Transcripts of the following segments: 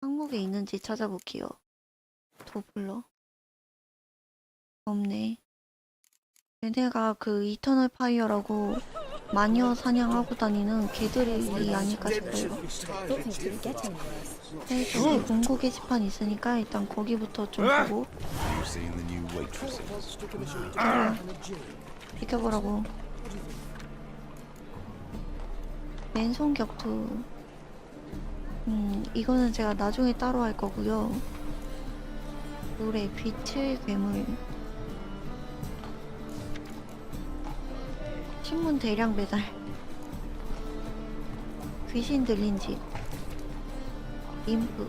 항목에 있는지 찾아볼게요. 도플러. 없네. 얘네가 그 이터널 파이어라고 마녀 사냥하고 다니는 개들이 아닐까 싶어요. 네, 저기 공고 게시판 있으니까 일단 거기부터 좀 보고 new waitresses. 비켜라. 비켜보라고. 맨손 격투. 음, 이거는 제가 나중에 따로 할 거고요. 노래 빛의 괴물. 신문 대량 배달. 귀신 들린 집. 인프.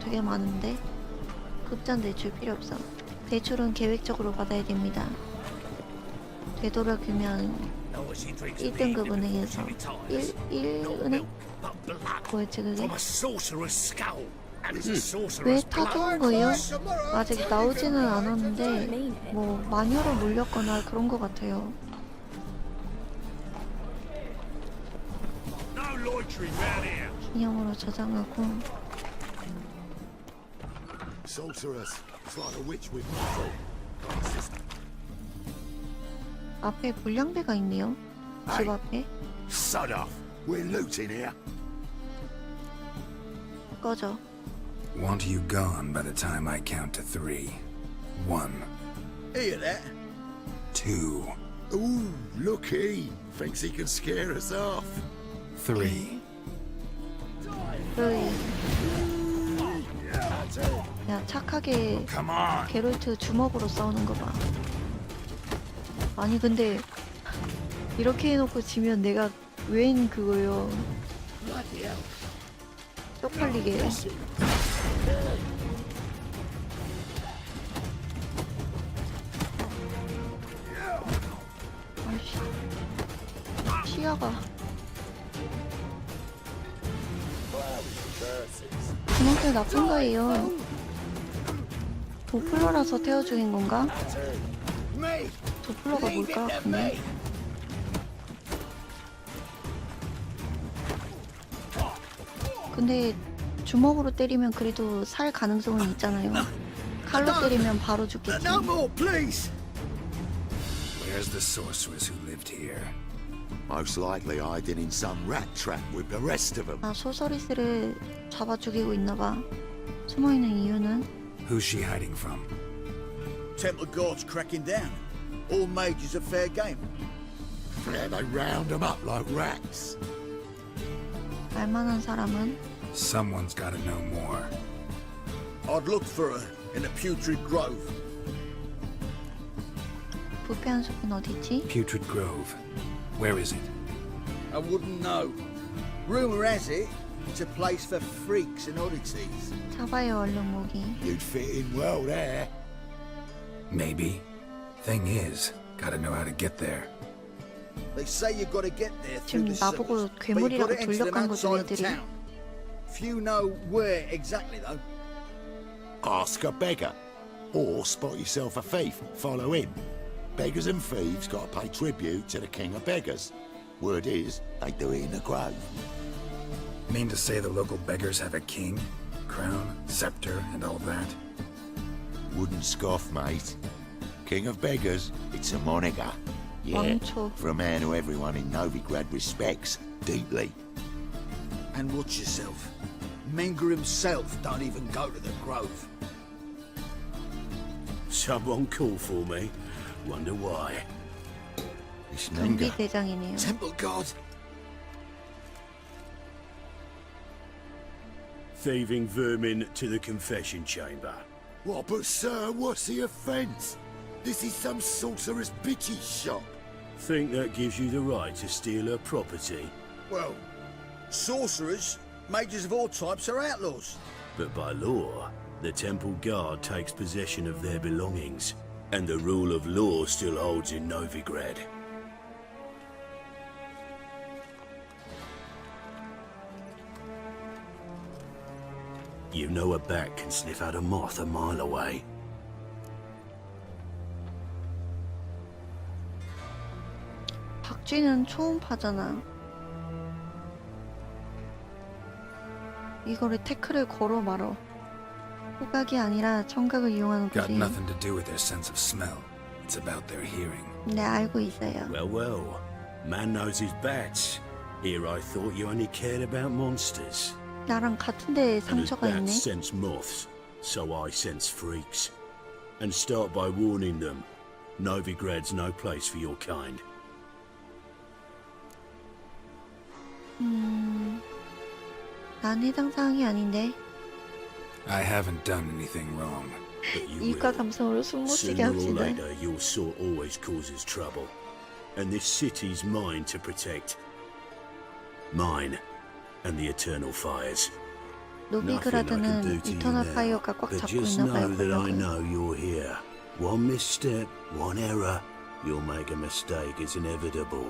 되게 많은데. 급전 대출 필요 없어. 대출은 계획적으로 받아야 됩니다. 되도록이면 1등급 은행에서 1, 1 은행? Sorcerer's 왜. 타주는 거예요? 아직 나오지는 않았는데 뭐 마녀로 물렸거나 그런 거 같아요. 기념으로 저장하고 Sorceress. It's like a witch with muscle. 앞에 불량배가 있네요. 집 앞에. We're looting here. 꺼져. Want you gone by the time I count to three. One, Hear that? two, Ooh, looky. Thinks he can scare us off. three. 그이 야 착하게 Come on! 게롤트 주먹으로 싸우는 거 봐. 아니 근데 이렇게 해놓고 지면 내가 웬 그거요. 쪽팔리게. 아이씨. 시야가. 그만큼 나쁜 거예요. 도플러라서 태워 죽인 건가? 도플러가 뭘까? 근데 근데 주먹으로 때리면 그래도 살 가능성은 있잖아요. 칼로 때리면 바로 죽겠지. No more, please. Where's the sorceress who lived here? Most likely hiding in some rat trap with the rest of them. 아 소서리스를 잡아 죽이고 있나봐. 숨어 있는 이유는 Who's she hiding from? Temple Guard's cracking down. All mages are fair game. Yeah, they round them up like rats. 알만한 사람은 Someone's gotta know more. I'd look for her in the Putrid Grove. 부패한 숲은 어디지? Putrid Grove. Where is it? I wouldn't know. Rumour has it it's a place for freaks and oddities. 잡아요 얼른 모기. You'd fit in well there. Maybe. Thing is, gotta know how to get there. They say you've got to get there through 지금 the 나보고 sewers, but you've got 괴물이라고 to enter them 돌려간 거죠, outside of 애들이. town. Few know where exactly though. Ask a beggar. Or spot yourself a thief. Follow him. Beggars and thieves got to pay tribute to the king of beggars. Word is, they do it in the grove. Mean to say the local beggars have a king, crown, scepter, and all that? Wouldn't scoff, mate. King of beggars, it's a moniker. Yeah, for a man who everyone in Novigrad respects deeply. And watch yourself. Menger himself don't even go to the Grove. Someone call for me. Wonder why. This 경비 Menger, 대장이네요. Temple Guard. Thieving vermin to the confession chamber. What, but sir, what's the offence? This is some sorcerer's bitch's shop. Think that gives you the right to steal her property. Well, sorcerers, mages of all types are outlaws. But by law, the temple guard takes possession of their belongings. And the rule of law still holds in Novigrad. You know a bat can sniff out a moth a mile away. 박쥐는 초음파잖아. 이거를 태클을 걸어 말어. 후각이 아니라 청각을 이용하는 Got 거지. nothing to do with their sense of smell. It's about their hearing. 네 알고 있어요. Well, well. Man knows his bats. Here I thought you only cared about monsters. 나랑 같은데 And as 상처가 있네. bats sense moths, so I sense freaks. And start by warning them. Novigrad's no place for your kind. 난 해당 사항이 아닌데 I haven't done anything wrong. But you 이과 will. 감성으로 숨 못 쉬게 Sooner or 합시다. later, your sort always causes trouble. And this city's mine to protect. Mine and the eternal fires. Nothing I can do 노비그라드는 to you 이터널 now, 파이어가 꽉 but 잡고 just 있나 봐요. know that I 권력을. know you're here. One misstep, one error, you'll make a mistake. It's inevitable.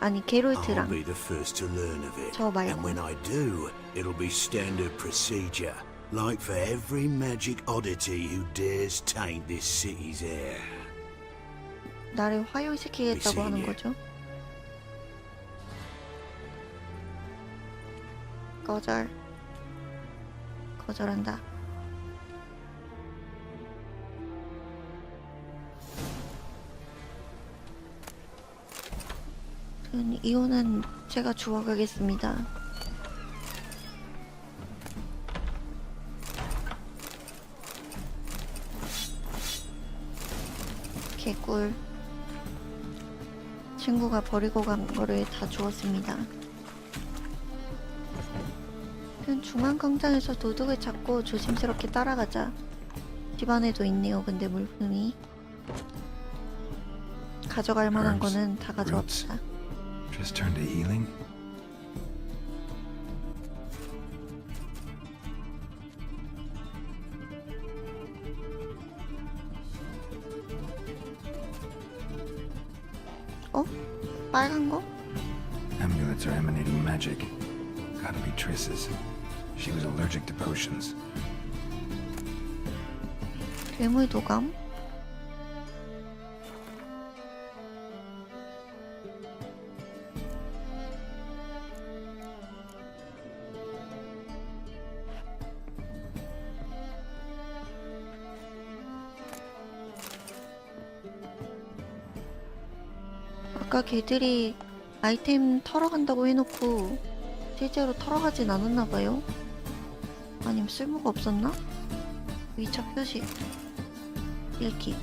아니 I'll 게롤트랑 be the first to learn of it. 저 말고. And when I do, it'll be standard procedure. Like for every magic oddity who dares taint this city's air. 나를 화용시키겠다고 하는. 거죠. 거절. 거절한다. 전 이혼은 제가 주워가겠습니다. 개꿀. 친구가 버리고 간 거를 다 주웠습니다. 그냥 중앙광장에서 도둑을 찾고 조심스럽게 따라가자. 집안에도 있네요, 근데 물품이. 가져갈 만한 거는 다. 가져왔다. Just turn to healing? 어? 빨간 거? Amulets are emanating magic. Gotta be Triss's. She was allergic to potions. 괴물 도감? 아까 걔들이 아이템 털어간다고 해놓고 실제로 털어가진 않았나 봐요. 아니면 쓸모가 없었나? 위쳐 표시 읽기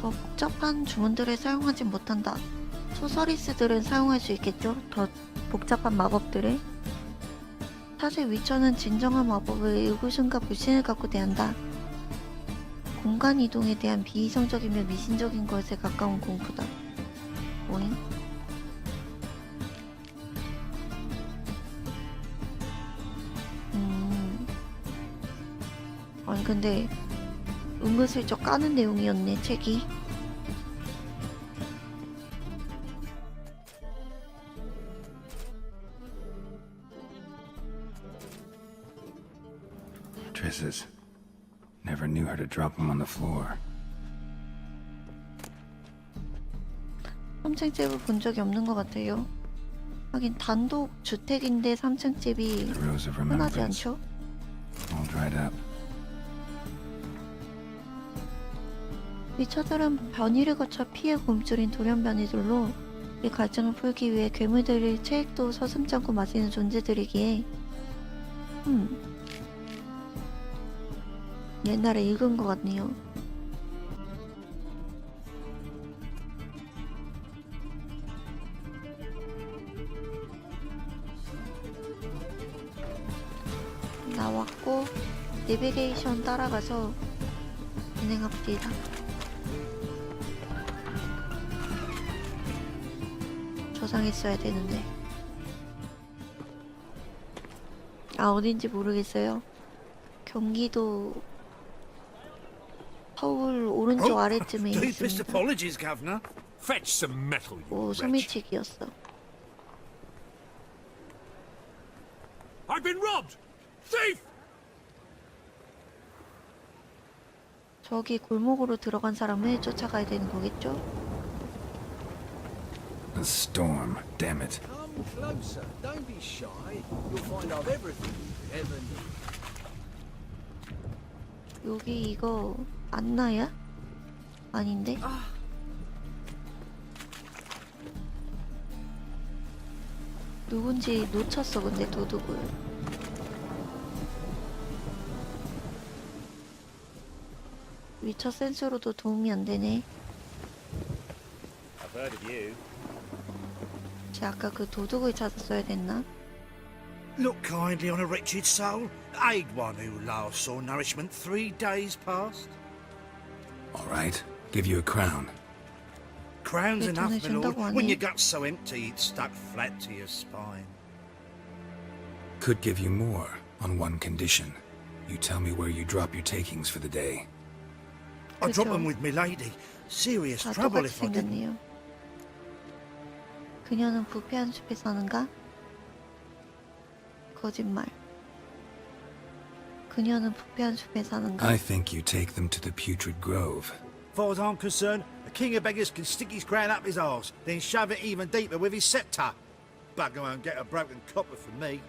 더 복잡한 주문들을 사용하지 못한다. 소서리스들은 사용할 수 있겠죠? 더 복잡한 마법들을. 사실 위쳐는 진정한 마법을 의구심과 불신을 갖고 대한다. 공간 이동에 대한 비이성적이며 미신적인 것에 가까운 공부다. 오잉? 음. 아니 근데 은근슬쩍 까는 내용이었네 책이. Triss's. Her to drop them on the floor. 3층 집을 본 적이 없는 것 같아요. 하긴 단독 주택인데 3층 집이 The rose of 흔하지 remembrance. 않죠? All dried up. 위쳐들은 변이를 거쳐 피해 굶주린 돌연변이들로 이 갈증을 풀기 위해 괴물들의 체액도 서슴지 않고 마시는 존재들이기에 음 옛날에 읽은 것 같네요. 나왔고 내비게이션 따라가서 진행합시다. 저장했어야 되는데. 아, 어딘지 모르겠어요. 경기도 서울 오른쪽 아래쯤에 Deepest 있습니다. apologies, Governor. Fetch some metal, you 오, wretch. 소매치기였어. I've been robbed! Thief! 저기 골목으로 들어간 사람을 쫓아가야 되는 거겠죠? A storm, damn it. Come closer. Don't be shy. You'll find I've everything you ever need. 여기 이거 안나야? 아닌데? 누군지 놓쳤어 근데 도둑을 위쳐 센스로도 도움이 안 되네 I've heard of you. 쟤 아까 그 도둑을 찾았어야 됐나? Look kindly on a wretched soul. Aid one who last saw nourishment three days past. All right, give you a crown. Crown's 왜 enough, 돈을 my lord. 준다고 하니? When your gut's so empty, it's stuck flat to your spine. Could give you more on one condition. You tell me where you drop your takings for the day. I drop 그죠. them with me lady. Serious 다 trouble 똑같이 if I didn't. 생겼네요 그녀는 부패한 숲에 사는가? 거짓말 그녀는 부패한 숲에 사는가? I think you take them to the Putrid Grove. Far as I'm concerned, the king of beggars can stick his crown up his arse, then shove it even deeper with his sceptre. Bugger won't get a broken copper from me.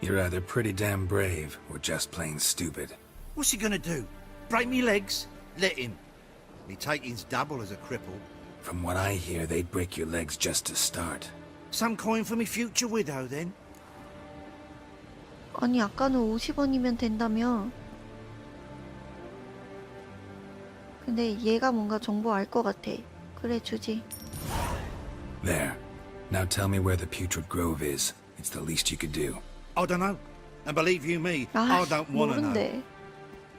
You're either pretty damn brave or just plain stupid. What's he gonna do? Break me legs? Let him. Me taking's double as a cripple. From what I hear, they'd break your legs just to start. Some coin for me future widow, then. 아니 아까는 50원이면 된다며 근데 얘가 뭔가 정보 알 것 같아 그래 주지 There. Now tell me where the Putrid Grove is. It's the least you could do. I don't know. And believe you me, 아 I don't want to know. 모른대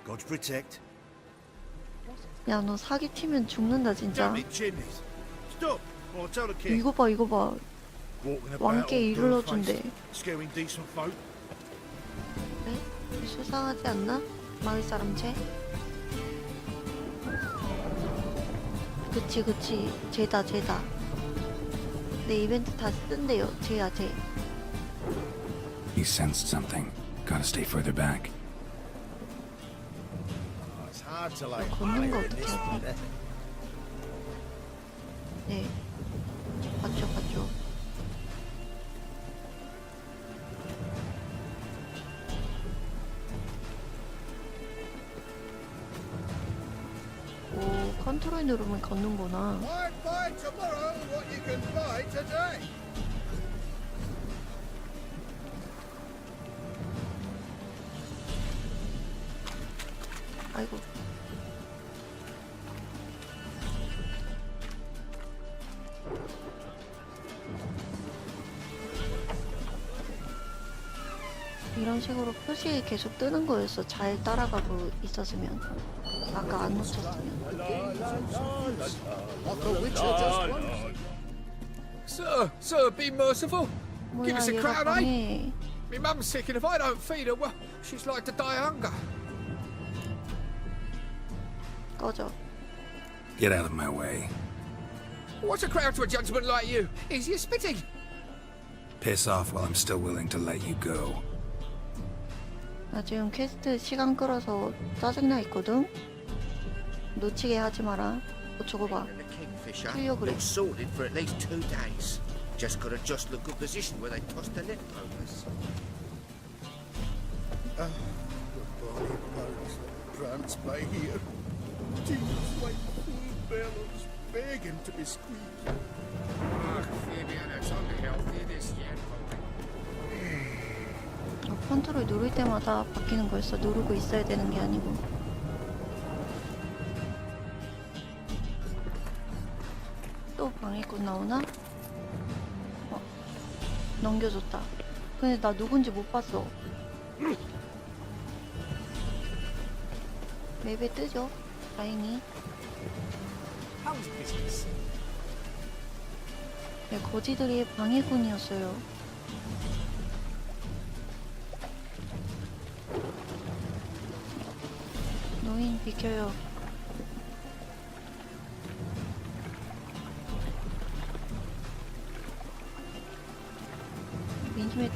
God protect. 야 너 사기 치면 죽는다 진짜 Damn it, chimneys. Stop, or I'll tell the king. 이거 봐 이거 봐 Walking about 왕께 all 일을 barefaced, 넣어준대 scaring decent folk. 수상하지 않나? 마을 사람 쟤? 그치 그치 쟤다 쟤다 내 이벤트 다 쓴대요 쟤야 쟤 You sensed something. Gotta stay further back. It's hard to lay 걷는 거 fire in 어떻게 this 하지? weather. 네 누르면 걷는구나? 아이고. 이런 식으로 표시 계속 뜨는 거였어. 잘 따라가고 있었으면. 아까 안 놓쳤으면 Like a witcher just once. Sir, sir, be merciful. Give 뭐야 us a 얘가 crown, eh? 방해 My mum's sick, and if I don't feed her, well, she's like to die of hunger. 꺼져 Get out of my way. What's a crown to a gentleman like you? Easy as spitting. Piss off while I'm still willing to let you go. 나 지금 퀘스트 시간 끌어서 짜증나 있거든 놓치게 하지 마라 어 저거 봐 Cleo 그래. not sorted for at least two days. Just got to just look good position where they tossed the net overs. Goodbye, boats. Prance by here. Tears like full bellows, begging to be squeezed. Ah, Fabian, it's unhealthy, this yet, 어, 컨트롤 누를 때마다 바뀌는 거였어 누르고 있어야 되는 게 아니고 나오나? 어, 넘겨줬다 근데 나 누군지 못 봤어 맵에 뜨죠? 다행히? 네, 거지들이 방해꾼이었어요 노인 비켜요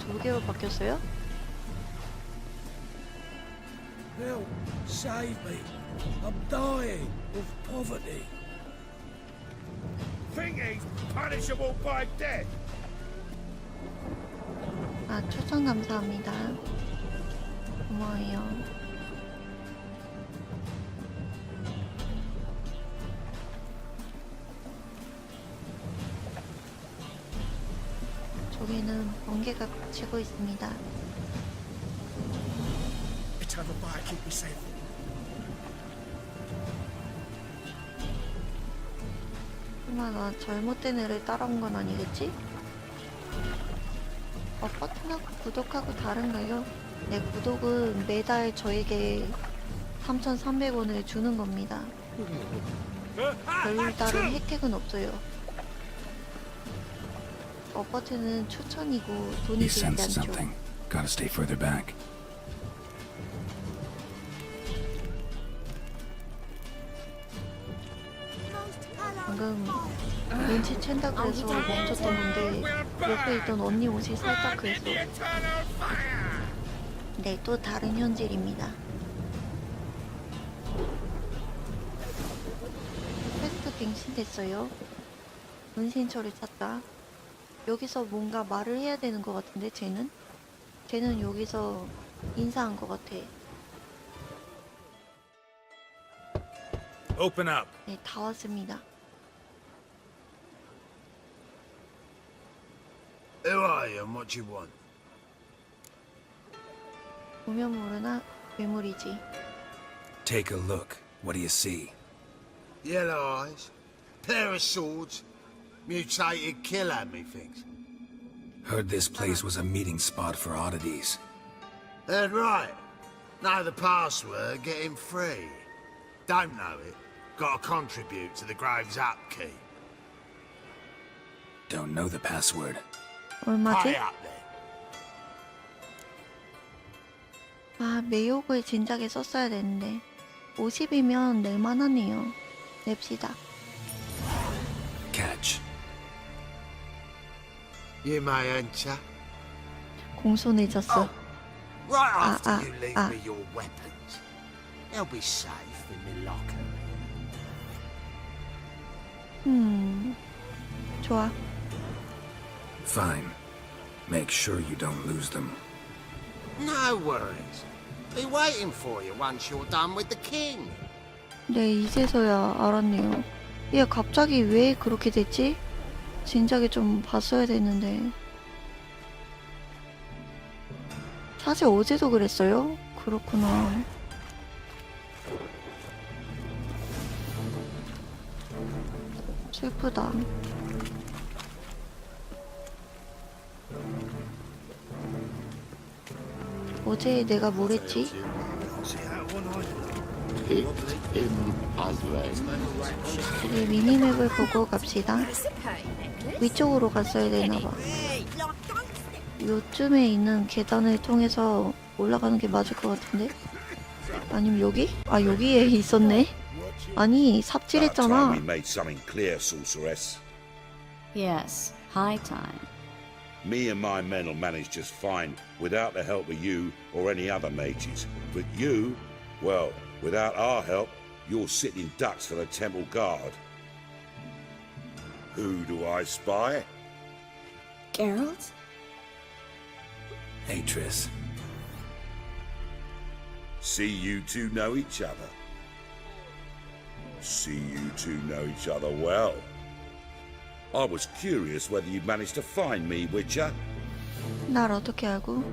두 개로 바뀌었어요? Help, save me. I'm dying of poverty. think he's punishable by death? 아, 추천 감사합니다. 고마워요. 저기는 번개가 치고 있습니다. Eternal fire, keep me safe. 설마 나 잘못된 애를 따라온 건 아니겠지? 어, 버튼하고 구독하고 다른가요? 네, 구독은 매달 저에게 3,300원을 주는 겁니다. 별 다른 혜택은 없어요. 어, 버튼은 추천이고 돈이 You 들지 sensed 않죠. something. Gotta stay further back. 방금 눈치 챈다 그래서 멈췄던 건데 옆에 있던 언니 옷이 살짝 fire! 네, 또 다른 현질입니다. 퀘스트 갱신 됐어요. 은신처를 찾다. 여기서 뭔가 말을 해야 되는 것 같은데, 쟤는? 쟤는 여기서 인사한 것 같아. Open up. 네, 다 왔습니다. Who are you and what do you want? 보면 모르나 괴물이지. Take a look. What do you see? Yellow eyes, pair of swords, mutated killer, methinks. Heard this place was a meeting spot for oddities. Heard right. Know the password, get him free. Don't know it, gotta contribute to the Graves upkeep. Don't know the password. 얼마지? Pay up then. 아, 매욕을 진작에 썼어야 되는데. 50이면 낼만하네요. 냅시다. You may enter. 공손해졌어. Right Ah, after ah, you leave ah. me your weapons. They'll be safe in my locker. 음, 좋아. Fine. Make sure you don't lose them. No worries. Be waiting for you once you're done with the king. 네, 이제서야 알았네요. 얘 갑자기 왜 그렇게 됐지? 진작에 좀 봤어야 됐는데. 사실 어제도 그랬어요? 그렇구나. 슬프다. 어제 내가 뭘 했지? 우리 미니맵을 보고 갑시다. 위쪽으로 갔어야 되나봐. 요쯤에 있는 계단을 통해서 올라가는 게 맞을 것 같은데? 아니면 여기? 아 여기에 있었네? 아니 삽질했잖아. we made something clear, sorceress. Yes, high time. Me and my men will manage just fine without the help of you or any other mages. But you, well, without our help, you're sitting ducks for the temple guard. Who do I spy? Geralt? Hey, Triss. See you two know each other. See you two know each other well. I was curious whether you'd managed to find me, Witcher. 날 어떻게 알고?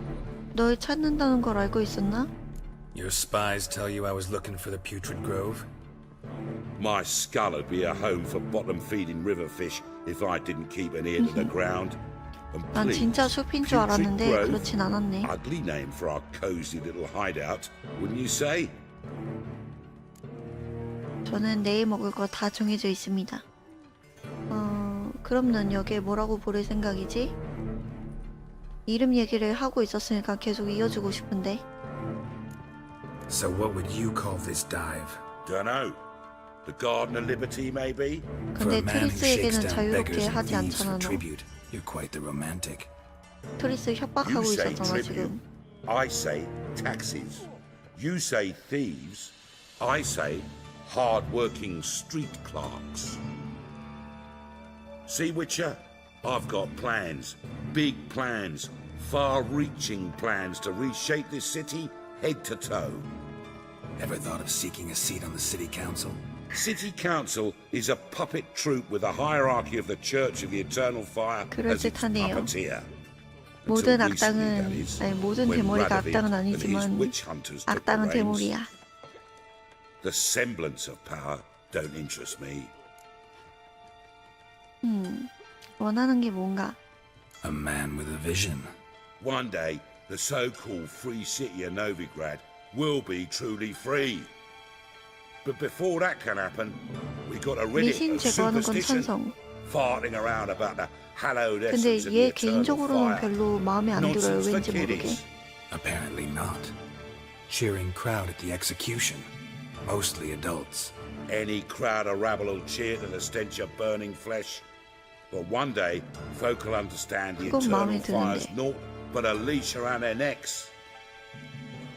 널 찾는다는 걸 알고 있었나? Your spies tell you I was looking for the Putrid Grove? My skull would be a home for bottom feeding river fish if I didn't keep an ear to the ground. And 난 please, 진짜 숲인 줄 Putrid 알았는데 Grove, 그렇진 않았네. ugly name for our cozy little hideout, wouldn't you say? 저는 내일 먹을 거 다 정해져 있습니다. 어, 그럼 난 여기에 뭐라고 부를 생각이지? 이름 얘기를 하고 있었으니까 계속 이어주고 싶은데. So what would you call this dive? Dunno. The Garden of Liberty, maybe? For 근데 a man who shakes 트리스에게는 down 자유롭게 beggars and 하지 thieves 않잖아 for 너. tribute. You're quite the romantic. 트리스 You 협박하고 say 있었잖아 tribute. 지금. I say taxes. You say thieves. I say hard-working street clerks. See, Witcher? I've got plans. Big plans. Far reaching plans to reshape this city head to toe. Ever thought of seeking a seat on the city council? City Council is a puppet troupe with a hierarchy of the Church of the Eternal Fire as its 그럴듯하네요. puppeteer. 모든 Until recently, 악당은 that is, 아니 모든 when 대머리가 Radovid 악당은 and his 아니지만 witch hunters took the 악당은 reins. 대머리야. The semblance of power don't interest me. 음, 원하는 게 뭔가? A man with a vision. One day, the so-called free city of Novigrad will be truly free. But before that can happen, we got to rid it of superstition, farting around about the hallowed essence of the eternal Apparently not. Cheering crowd at the execution. Mostly adults. Any crowd of rabble will cheer to the stench of burning flesh. But one day, folk will understand the eternal fire's naught but a leash around their necks.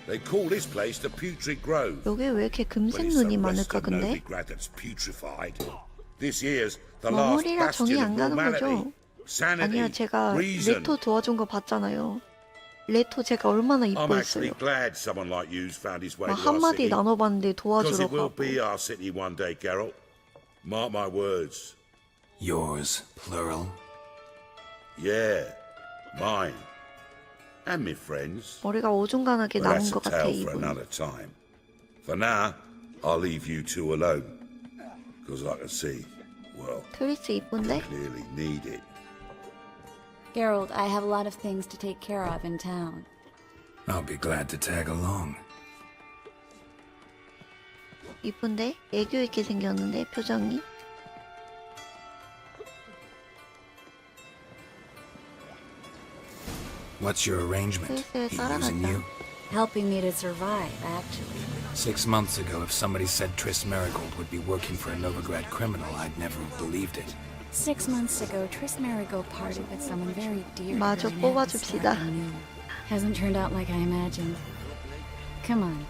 They call this place the Putrid Grove. 여기 왜 이렇게 But 금색 it's the 눈이 rest 많을까 of 근데? Novigrad that's putrefied. This year's the last 머물이라 정이 bastion 안 of 가는 normality. 거죠? Sanity, 아니요, 제가 reason. 레토 도와준 거 봤잖아요. 레토 제가 얼마나 I'm actually 이뻐했어요. glad someone like you's found his way 막 to our 한마디 city. 나눠봤는데 Because 도와주러 it will 가고. be our city one day, Geralt. Mark my words. Yours, plural. Yeah, mine. And me friends. 머리가 어중간하게 But 남은 that's a 것 같아 tale for 이분. another time. For now, I'll leave you two alone. Because I can see, well, 크리스 이쁜데? clearly need it. Geralt, I have a lot of things to take care of in town. I'll be glad to tag along. 이쁜데? 애교 있게 생겼는데 표정이? What's your arrangement? 글쎄, He 따라간다. using you? Helping me to survive, actually. Six months ago, if somebody said Triss Marigold would be working for a Novigrad criminal, I'd never have believed it. Six months ago, Triss Marigold parted with someone very dear. 마저 to her, and at the 뽑아줍시다. start I knew. Hasn't turned out like I imagined. Come on,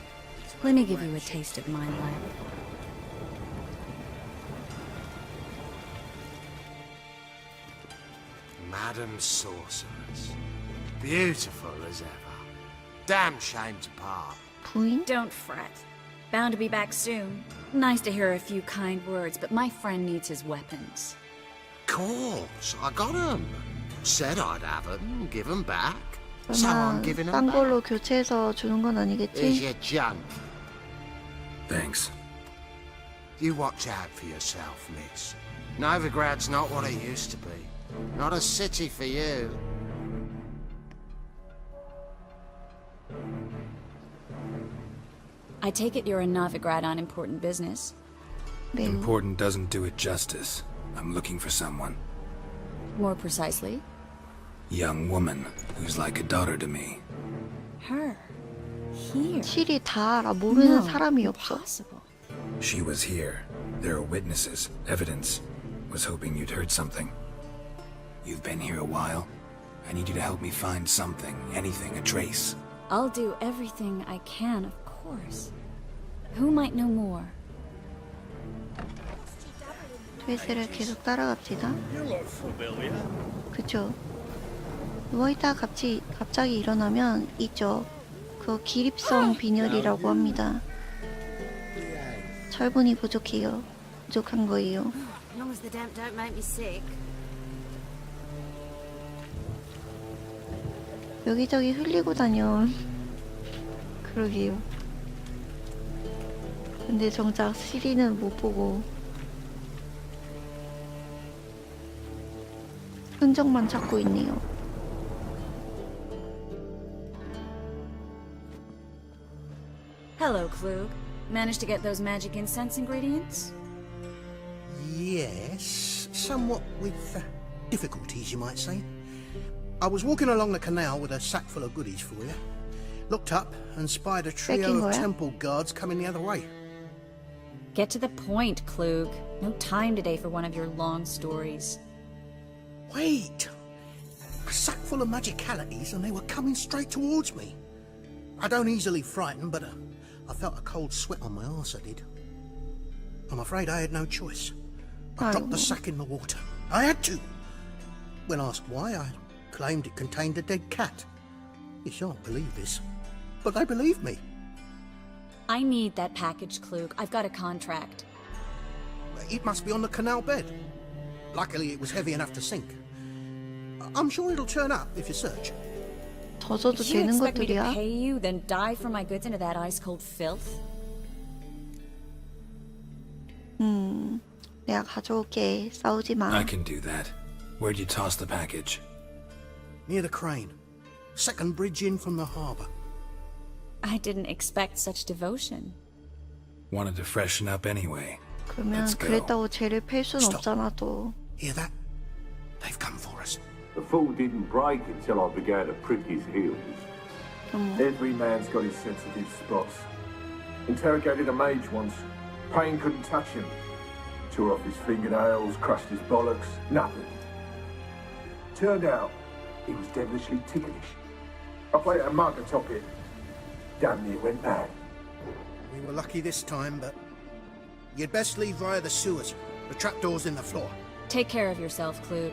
let me give you a taste of my life. Madam Sorceress. Beautiful as ever. Damn shame to part. 부인? Don't fret. Bound to be back soon. Nice to hear a few kind words, but my friend needs his weapons. Course, I got 'em. Said I'd have 'em, give 'em back. So I'm 설마 giving 'em 딴 back. 걸로 교체해서 주는 건 Here's 아니겠지? your junk. Thanks. You watch out for yourself, miss. Novigrad's not what it used to be. Not a city for you. I take it you're in Novigrad on important business. 매우 Important doesn't do it justice. I'm looking for someone. More precisely, Young woman who's like a daughter to me. her. Here. 실이 다 알아. 모르는 No, 사람이 없어. impossible. She was here. There are witnesses, evidence. Was hoping you'd heard something. You've been here a while. I need you to help me find something, anything, a trace. I'll do everything I can, of course. Who might know more? 트위스를 계속 따라갑시다. 그쵸. 누워있다 갑자기, 갑자기 일어나면 있죠. 그 기립성 빈혈이라고 합니다. 철분이 부족해요. 부족한 거예요. 여기저기 흘리고 다녀. 그러게요. 근데 정작 시리는 못 보고 흔적만 찾고 있네요. Hello, Klug. Managed to get those magic incense ingredients? Yes, somewhat with uh, difficulties, you might say. I was walking along the canal with a sack full of goodies for you. Looked up and spied a trio 뺏긴 of 거야? temple guards coming the other way. Get to the point, Klug. No time today for one of your long stories. Wait! A sack full of magicalities and they were coming straight towards me. I don't easily frighten, but uh, I felt a cold sweat on my arse I did. I'm afraid I had no choice. I, I dropped the sack in the water. I had to! When asked why, I claimed it contained a dead cat. You shan't believe this, but they believed me. I need that package, Klug. I've got a contract. It must be on the canal bed. Luckily, it was heavy enough to sink. I- I'm sure it'll turn up if you search. 더 줘도 You 되는 expect me to 것들이야? pay you, then dive for my goods into that ice-cold filth? 음, 내가 가져올게. 싸우지 마. I can do that. Where'd you toss the package? Near the crane. Second bridge in from the harbour. I didn't expect such devotion. Wanted to freshen up anyway. 그러면 Let's go. 그랬다고 쟤를 팰 순 Stop. 없잖아 또. Hear that? They've come for us. The fall didn't break until I began to prick his heels. 어머. Every man's got his sensitive spots. Interrogated a mage once. Pain couldn't touch him. Tore off his fingernails, crushed his bollocks, nothing. Turned out he was devilishly ticklish. I played a mug atop it. Damn near went mad. We were lucky this time, but you'd best leave via the sewers. The trapdoor's in the floor. Take care of yourself, Klug.